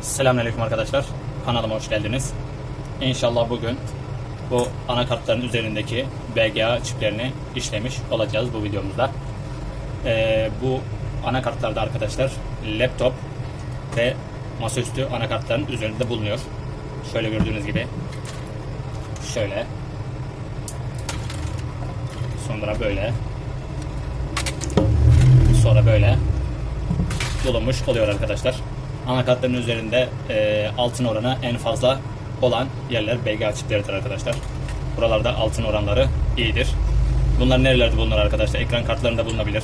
Selamünaleyküm arkadaşlar. Kanalıma hoş geldiniz. İnşallah bugün bu anakartların üzerindeki BGA çiplerini işlemiş olacağız bu videomuzda. Ee, bu anakartlarda arkadaşlar laptop ve masaüstü anakartların üzerinde bulunuyor. Şöyle gördüğünüz gibi. Şöyle. Sonra böyle. Sonra böyle bulunmuş oluyor arkadaşlar. Anakartların üzerinde e, altın oranı en fazla olan yerler BGA çipleridir arkadaşlar. Buralarda altın oranları iyidir. Bunlar nerelerde bulunur arkadaşlar? Ekran kartlarında bulunabilir.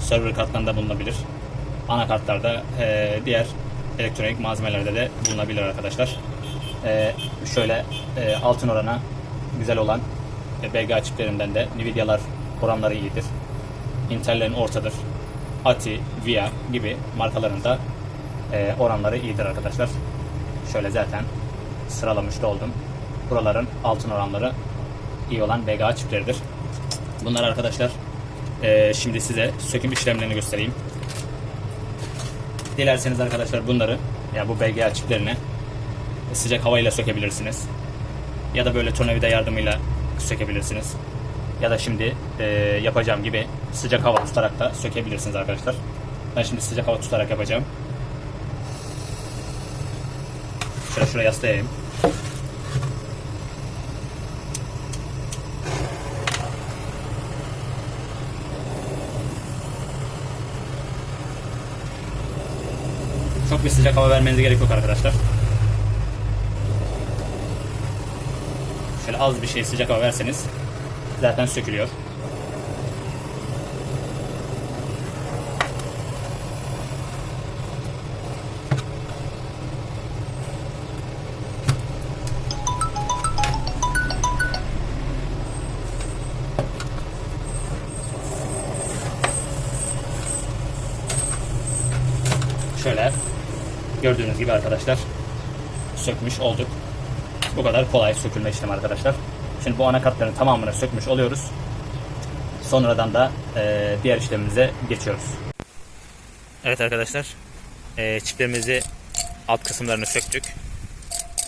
Server kartlarında bulunabilir. Anakartlarda e, diğer elektronik malzemelerde de bulunabilir arkadaşlar. E, şöyle e, altın oranı güzel olan e, BGA çiplerinden de Nvidia'lar oranları iyidir. Intel'lerin ortadır. ATI, VIA gibi markalarında e, oranları iyidir arkadaşlar. Şöyle zaten sıralamış da oldum. Buraların altın oranları iyi olan BGA çipleridir. Bunlar arkadaşlar e, şimdi size söküm işlemlerini göstereyim. Dilerseniz arkadaşlar bunları ya bu BGA çiplerini sıcak havayla sökebilirsiniz. Ya da böyle tornavida yardımıyla sökebilirsiniz. Ya da şimdi e, yapacağım gibi sıcak hava tutarak da sökebilirsiniz arkadaşlar. Ben şimdi sıcak hava tutarak yapacağım. Şöyle şuraya yaslayayım. Çok bir sıcak hava vermenize gerek yok arkadaşlar. Şöyle az bir şey sıcak hava verseniz zaten sökülüyor. Şöyle gördüğünüz gibi arkadaşlar sökmüş olduk. Bu kadar kolay sökülme işlemi arkadaşlar. Şimdi bu anakartların tamamını sökmüş oluyoruz. Sonradan da e, diğer işlemimize geçiyoruz. Evet arkadaşlar e, çiplerimizi alt kısımlarını söktük.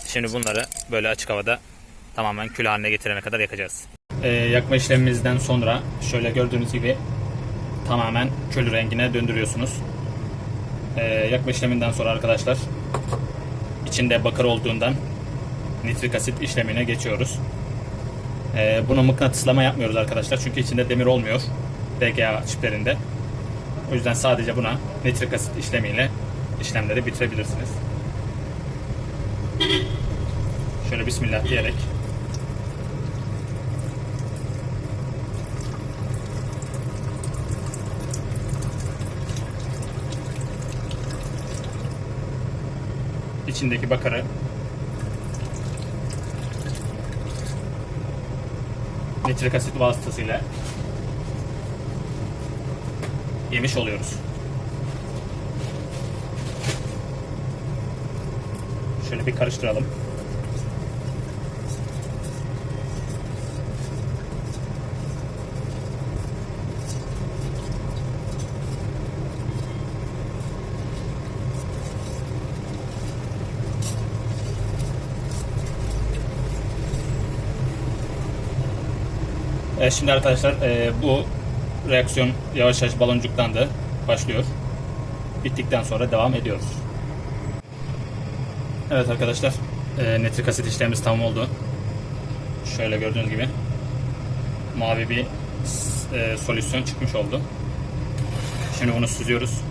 Şimdi bunları böyle açık havada tamamen kül haline getirene kadar yakacağız. E, yakma işlemimizden sonra şöyle gördüğünüz gibi tamamen kül rengine döndürüyorsunuz. E, yakma işleminden sonra arkadaşlar içinde bakır olduğundan nitrik asit işlemine geçiyoruz. Ee, bunu mıknatıslama yapmıyoruz arkadaşlar çünkü içinde demir olmuyor BGA çiplerinde. O yüzden sadece buna nitrik asit işlemiyle işlemleri bitirebilirsiniz. Şöyle bismillah diyerek içindeki bakarı nitrik asit vasıtasıyla yemiş oluyoruz. Şöyle bir karıştıralım. Evet, şimdi arkadaşlar e, bu reaksiyon yavaş yavaş baloncuktan da başlıyor. Bittikten sonra devam ediyoruz. Evet arkadaşlar e, nitrik asit işlemimiz tamam oldu. Şöyle gördüğünüz gibi mavi bir e, solüsyon çıkmış oldu. Şimdi bunu süzüyoruz.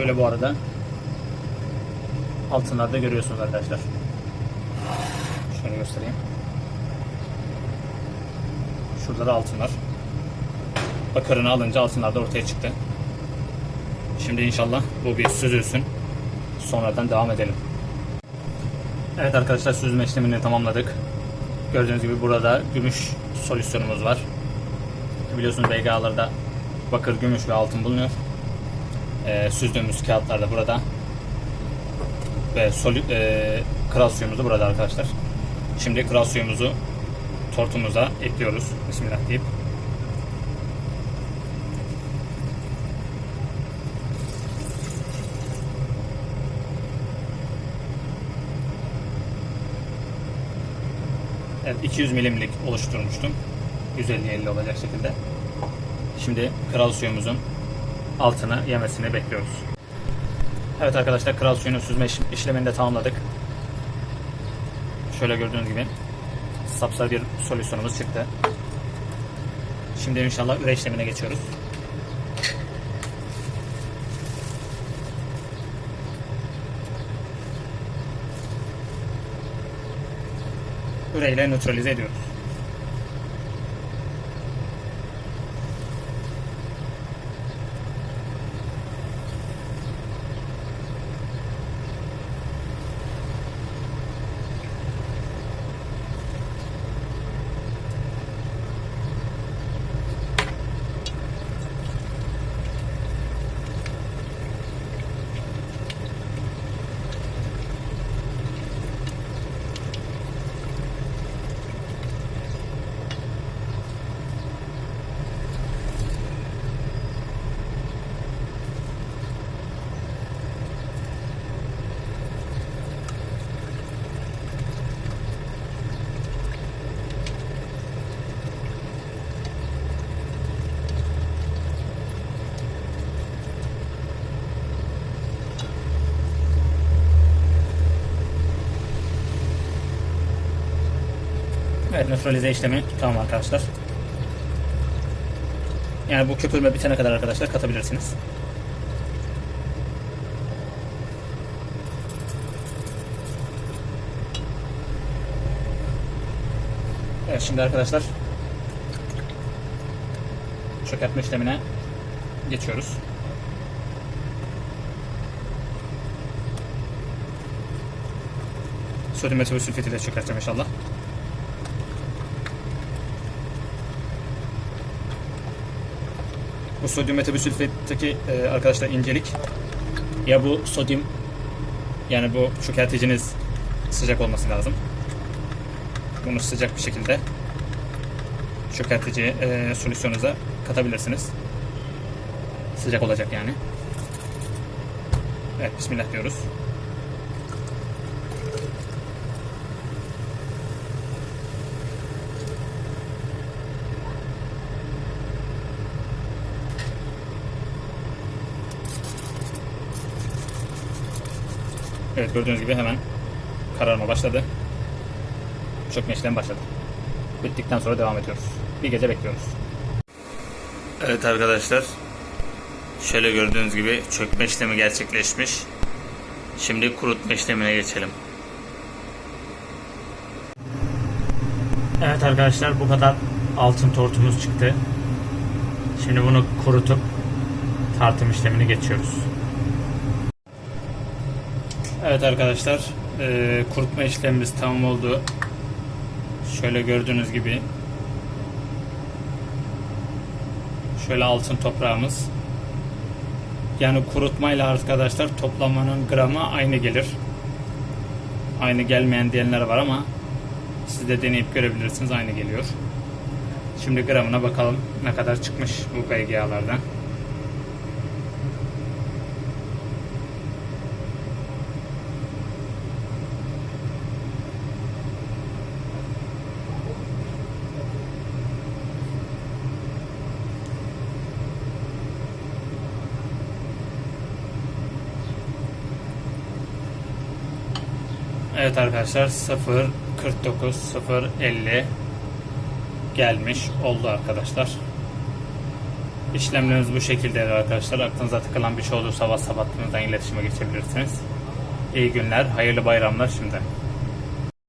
Şöyle bu arada altınlarda görüyorsunuz arkadaşlar. Şöyle göstereyim. Şurada da altınlar. Bakarını alınca altınlar da ortaya çıktı. Şimdi inşallah bu bir süzülsün. sonradan devam edelim. Evet arkadaşlar süzme işlemini tamamladık. Gördüğünüz gibi burada gümüş solüsyonumuz var. Biliyorsunuz BGA'larda bakır, gümüş ve altın bulunuyor. Ee, süzdüğümüz kağıtlar da burada. Ve solü, e, kral suyumuz da burada arkadaşlar. Şimdi kral suyumuzu tortumuza ekliyoruz. Bismillah deyip. Evet 200 milimlik oluşturmuştum. 150-50 olacak şekilde. Şimdi kral suyumuzun altını yemesini bekliyoruz. Evet arkadaşlar kral suyunun süzme iş- işlemini de tamamladık. Şöyle gördüğünüz gibi sapsarı bir solüsyonumuz çıktı. Şimdi inşallah üre işlemine geçiyoruz. Üre ile nötralize ediyoruz. Evet nötralize işlemi tamam arkadaşlar. Yani bu köpürme bitene kadar arkadaşlar katabilirsiniz. Evet şimdi arkadaşlar çökertme işlemine geçiyoruz. Sodyum metil sülfit ile çökerteceğim inşallah. Bu sodyum metabosülfitteki e, arkadaşlar incelik ya bu sodyum yani bu çökerticiniz sıcak olması lazım. Bunu sıcak bir şekilde çökertici e, solüsyonunuza katabilirsiniz. Sıcak olacak yani. Evet bismillah diyoruz. Evet gördüğünüz gibi hemen kararma başladı. Çökme işlemi başladı. Bittikten sonra devam ediyoruz. Bir gece bekliyoruz. Evet arkadaşlar. Şöyle gördüğünüz gibi çökme işlemi gerçekleşmiş. Şimdi kurutma işlemine geçelim. Evet arkadaşlar bu kadar altın tortumuz çıktı. Şimdi bunu kurutup tartım işlemini geçiyoruz. Evet arkadaşlar e, kurutma işlemimiz tamam oldu. Şöyle gördüğünüz gibi şöyle altın toprağımız. Yani kurutmayla arkadaşlar toplamanın gramı aynı gelir. Aynı gelmeyen diyenler var ama siz de deneyip görebilirsiniz aynı geliyor. Şimdi gramına bakalım ne kadar çıkmış bu BGA'lardan. Evet arkadaşlar 0 49 0 50 gelmiş oldu arkadaşlar. İşlemlerimiz bu şekilde arkadaşlar. Aklınıza takılan bir şey olursa WhatsApp hattımızdan iletişime geçebilirsiniz. İyi günler, hayırlı bayramlar şimdi.